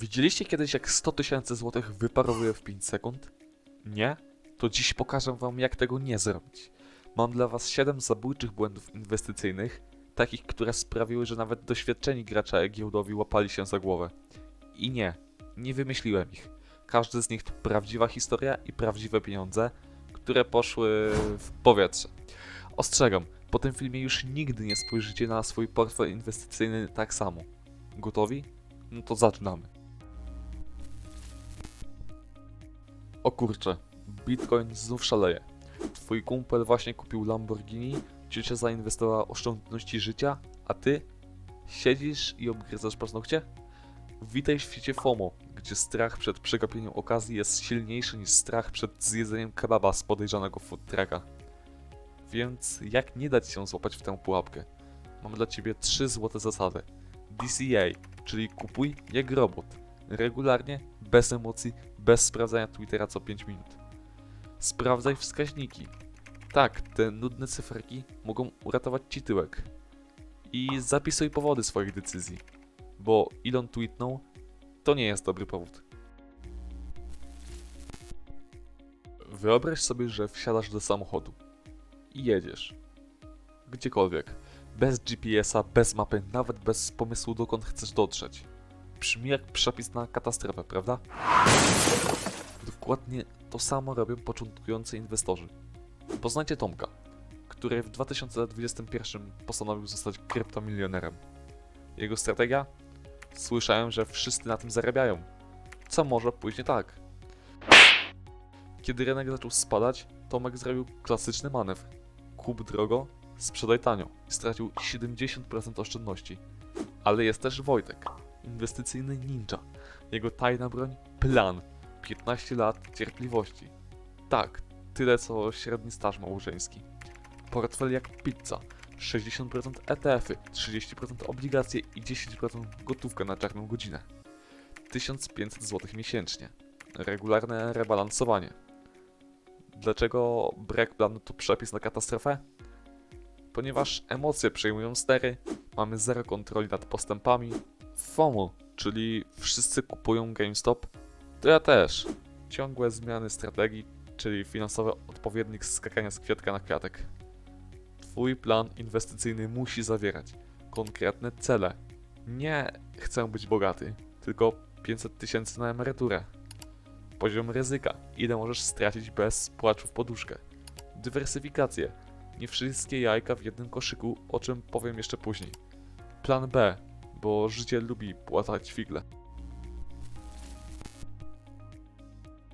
Widzieliście kiedyś, jak 100 tysięcy złotych wyparowuje w 5 sekund? Nie? To dziś pokażę wam, jak tego nie zrobić. Mam dla was 7 zabójczych błędów inwestycyjnych, takich, które sprawiły, że nawet doświadczeni gracze giełdowi łapali się za głowę. I nie, nie wymyśliłem ich. Każdy z nich to prawdziwa historia i prawdziwe pieniądze, które poszły w powietrze. Ostrzegam, po tym filmie już nigdy nie spojrzycie na swój portfel inwestycyjny tak samo. Gotowi? No to zaczynamy. O kurczę, Bitcoin znów szaleje. Twój kumpel właśnie kupił Lamborghini, ciocia zainwestowała oszczędności życia, a ty siedzisz i obgryzasz paznokcie? Witaj w świecie FOMO, gdzie strach przed przegapieniem okazji jest silniejszy niż strach przed zjedzeniem kebaba z podejrzanego food trucka. Więc jak nie dać się złapać w tę pułapkę? Mam dla ciebie trzy złote zasady. DCA, czyli kupuj jak robot. Regularnie, bez emocji, bez sprawdzania Twittera co 5 minut. Sprawdzaj wskaźniki. Tak, te nudne cyferki mogą uratować ci tyłek. I zapisuj powody swoich decyzji, bo Elon tweetnął, to nie jest dobry powód. Wyobraź sobie, że wsiadasz do samochodu i jedziesz. Gdziekolwiek. Bez GPS-a, bez mapy, nawet bez pomysłu dokąd chcesz dotrzeć. Brzmi jak przepis na katastrofę, prawda? Dokładnie to samo robią początkujący inwestorzy. Poznajcie Tomka, który w 2021 postanowił zostać kryptomilionerem. Jego strategia? Słyszałem, że wszyscy na tym zarabiają. Co może pójść nie tak? Kiedy rynek zaczął spadać, Tomek zrobił klasyczny manewr. Kup drogo, sprzedaj tanio stracił 70% oszczędności. Ale jest też Wojtek, inwestycyjny ninja. Jego tajna broń plan. 15 lat cierpliwości. Tak, tyle co średni staż małżeński. Portfel jak pizza. 60% ETF-y, 30% obligacje i 10% gotówka na czarną godzinę. 1500 zł miesięcznie. Regularne rebalansowanie. Dlaczego break planu to przepis na katastrofę? Ponieważ emocje przejmują stery, mamy zero kontroli nad postępami. FOMO, czyli wszyscy kupują GameStop, to ja też. Ciągłe zmiany strategii, czyli finansowy odpowiednik skakania z kwiatka na kwiatek. Twój plan inwestycyjny musi zawierać konkretne cele. Nie chcę być bogaty, tylko 500 tysięcy na emeryturę. Poziom ryzyka. Ile możesz stracić bez płaczu w poduszkę. Dywersyfikację. Nie wszystkie jajka w jednym koszyku, o czym powiem jeszcze później. Plan B, bo życie lubi płatać figle.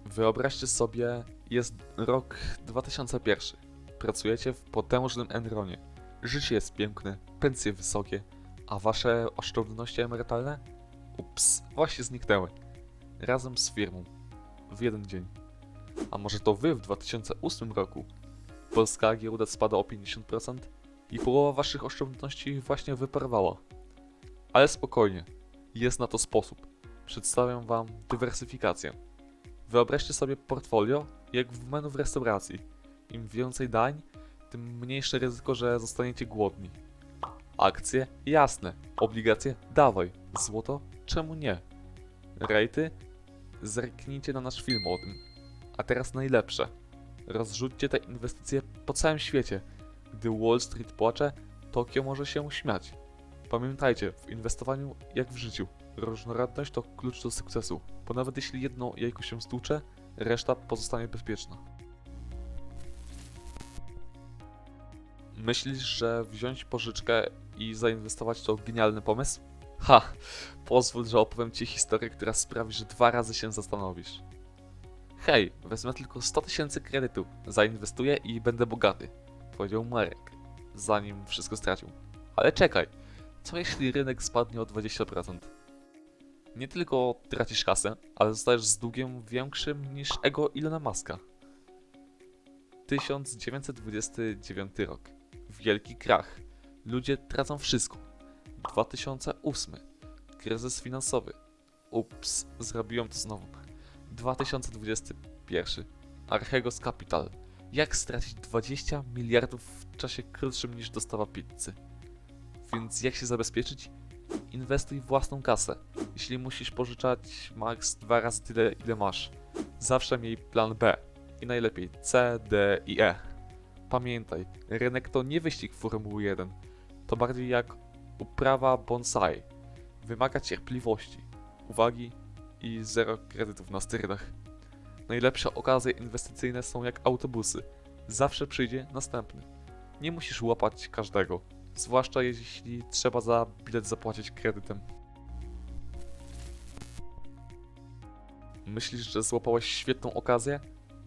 Wyobraźcie sobie, jest rok 2001. Pracujecie w potężnym Enronie. Życie jest piękne, pensje wysokie, a wasze oszczędności emerytalne? Ups, właśnie zniknęły. Razem z firmą. W jeden dzień. A może to wy w 2008 roku? Polska giełda spada o 50% i połowa waszych oszczędności właśnie wyparowała. Ale spokojnie, jest na to sposób. Przedstawiam wam dywersyfikację. Wyobraźcie sobie portfolio jak w menu w restauracji. Im więcej dań, tym mniejsze ryzyko, że zostaniecie głodni. Akcje? Jasne. Obligacje? Dawaj. Złoto? Czemu nie? Rejty? Zerknijcie na nasz film o tym. A teraz najlepsze. Rozrzućcie te inwestycje po całym świecie. Gdy Wall Street płacze, Tokio może się śmiać. Pamiętajcie, w inwestowaniu jak w życiu, różnorodność to klucz do sukcesu, bo nawet jeśli jedno jajko się stłucze, reszta pozostanie bezpieczna. Myślisz, że wziąć pożyczkę i zainwestować to genialny pomysł? Ha! Pozwól, że opowiem Ci historię, która sprawi, że dwa razy się zastanowisz. Hej, wezmę tylko 100 tysięcy kredytu, zainwestuję i będę bogaty, powiedział Marek, zanim wszystko stracił. Ale czekaj, co jeśli rynek spadnie o 20%? Nie tylko tracisz kasę, ale zostajesz z długiem większym niż ego Ilona Maska. 1929 rok. Wielki krach. Ludzie tracą wszystko. 2008. Kryzys finansowy. Ups, zrobiłem to znowu. 2021. Archegos Capital. Jak stracić 20 miliardów w czasie krótszym niż dostawa pizzy? Więc jak się zabezpieczyć? Inwestuj w własną kasę. Jeśli musisz pożyczać max dwa razy tyle, ile masz. Zawsze miej plan B. I najlepiej C, D i E. Pamiętaj, rynek to nie wyścig Formuły 1. To bardziej jak uprawa bonsai. Wymaga cierpliwości, uwagi i zero kredytów na sterydach. Najlepsze okazje inwestycyjne są jak autobusy. Zawsze przyjdzie następny. Nie musisz łapać każdego, zwłaszcza jeśli trzeba za bilet zapłacić kredytem. Myślisz, że złapałeś świetną okazję?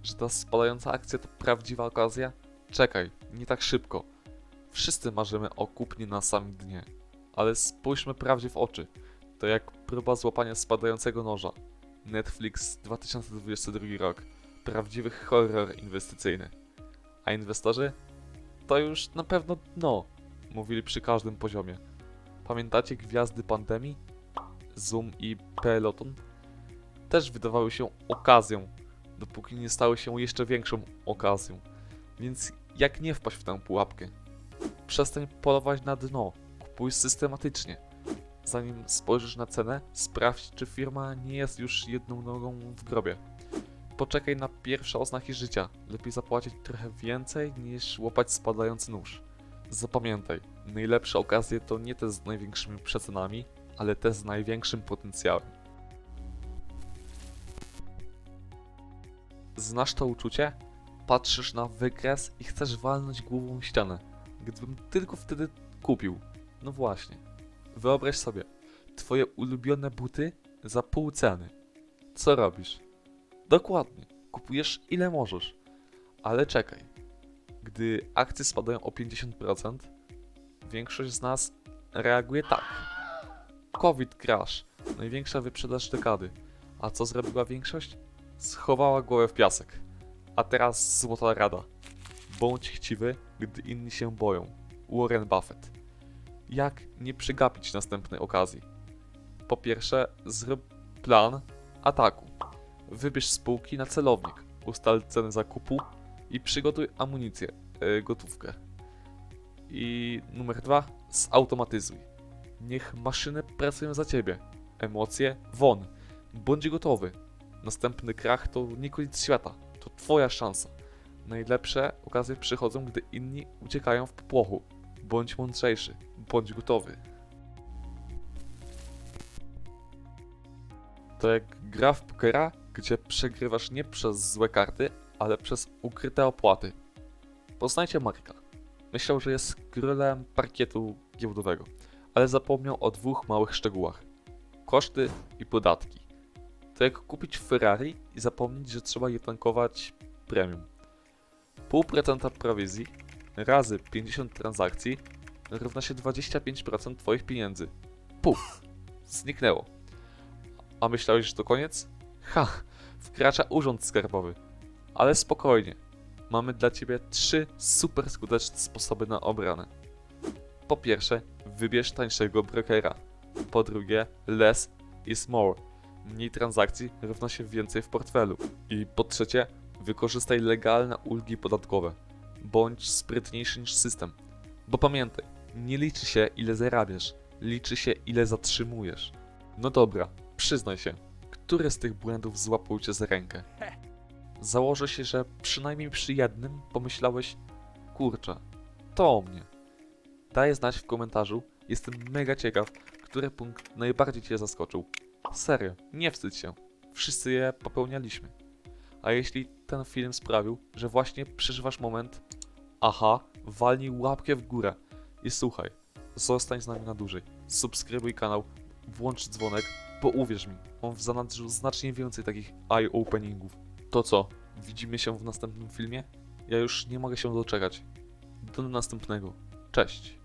Że ta spadająca akcja to prawdziwa okazja? Czekaj, nie tak szybko. Wszyscy marzymy o kupnie na samym dnie. Ale spójrzmy prawdzie w oczy. To jak próba złapania spadającego noża. Netflix 2022 rok. Prawdziwy horror inwestycyjny. A inwestorzy? To już na pewno dno, mówili przy każdym poziomie. Pamiętacie gwiazdy pandemii? Zoom i Peloton? Też wydawały się okazją, dopóki nie stały się jeszcze większą okazją. Więc jak nie wpaść w tę pułapkę? Przestań polować na dno, kupuj systematycznie. Zanim spojrzysz na cenę, sprawdź, czy firma nie jest już jedną nogą w grobie. Poczekaj na pierwsze oznaki życia. Lepiej zapłacić trochę więcej niż łapać spadający nóż. Zapamiętaj, najlepsze okazje to nie te z największymi przecenami, ale te z największym potencjałem. Znasz to uczucie? Patrzysz na wykres i chcesz walnąć głową ścianę. Gdybym tylko wtedy kupił. No właśnie. Wyobraź sobie, twoje ulubione buty za pół ceny. Co robisz? Dokładnie. Kupujesz ile możesz. Ale czekaj. Gdy akcje spadają o 50%, większość z nas reaguje tak. COVID crash. Największa wyprzedaż dekady. A co zrobiła większość? Schowała głowę w piasek. A teraz złota rada. Bądź chciwy, gdy inni się boją. Warren Buffett. Jak nie przegapić następnej okazji? Po pierwsze, zrób plan ataku. Wybierz spółki na celownik, ustal cenę zakupu i przygotuj amunicję, yy, gotówkę. I numer dwa, zautomatyzuj. Niech maszyny pracują za ciebie. Emocje won. Bądź gotowy. Następny krach to nie koniec świata. To twoja szansa. Najlepsze okazje przychodzą, gdy inni uciekają w popłochu. Bądź mądrzejszy. Bądź gotowy. To jak gra w pokera, gdzie przegrywasz nie przez złe karty, ale przez ukryte opłaty. Poznajcie Marka. Myślał, że jest królem parkietu giełdowego, ale zapomniał o dwóch małych szczegółach. Koszty i podatki. To jak kupić Ferrari i zapomnieć, że trzeba je tankować premium. 0,5% prowizji razy 50 transakcji równa się 25% Twoich pieniędzy. Puf! Zniknęło. A myślałeś, że to koniec? Ha! Wkracza urząd skarbowy. Ale spokojnie. Mamy dla Ciebie trzy super skuteczne sposoby na obranę. Po pierwsze, wybierz tańszego brokera. Po drugie, less is more. Mniej transakcji równa się więcej w portfelu. I po trzecie, wykorzystaj legalne ulgi podatkowe. Bądź sprytniejszy niż system. Bo pamiętaj, nie liczy się ile zarabiasz, liczy się ile zatrzymujesz. No dobra, przyznaj się, które z tych błędów złapał cię za rękę? Założę się, że przynajmniej przy jednym pomyślałeś, kurczę, to o mnie. Daj znać w komentarzu, jestem mega ciekaw, który punkt najbardziej cię zaskoczył. Serio, nie wstydź się, wszyscy je popełnialiśmy. A jeśli ten film sprawił, że właśnie przeżywasz moment, aha, walnij łapkę w górę i słuchaj, zostań z nami na dłużej. Subskrybuj kanał, włącz dzwonek, bo uwierz mi, mam w zanadrzu znacznie więcej takich eye-openingów. To co, widzimy się w następnym filmie? Ja już nie mogę się doczekać. Do następnego. Cześć.